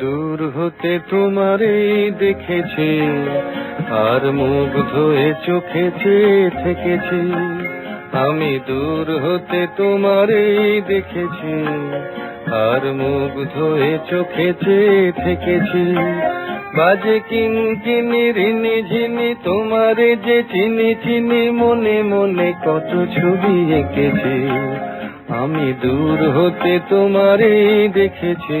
দূর হতে তোমারে দেখেছি, আর মুখ ধুয়ে চোখে চেয়ে থেকেছি। আমি দূর হতে তোমারে দেখেছি, আর মুখ ধুয়ে চোখে চেয়ে থেকেছি। বাজে কিনকিনি রিনি ঝিনি, তোমারে যে চিনি চিনি, মনে মনে কত ছবি এঁকেছি। আমি দূর হতে তোমারে দেখেছি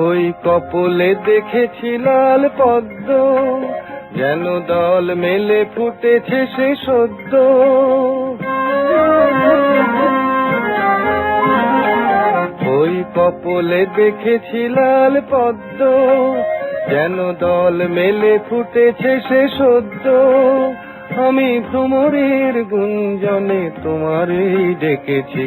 ওই কপলে দেখেছি লাল পদ্ম, যেন দল মেলে ফুটেছে সে সদ্য। ওই কপলে দেখেছি লাল পদ্ম, যেন দল মেলে ফুটেছে সে সদ্য। আমি ভ্রমরের গুঞ্জনে তোমারই ডেকেছি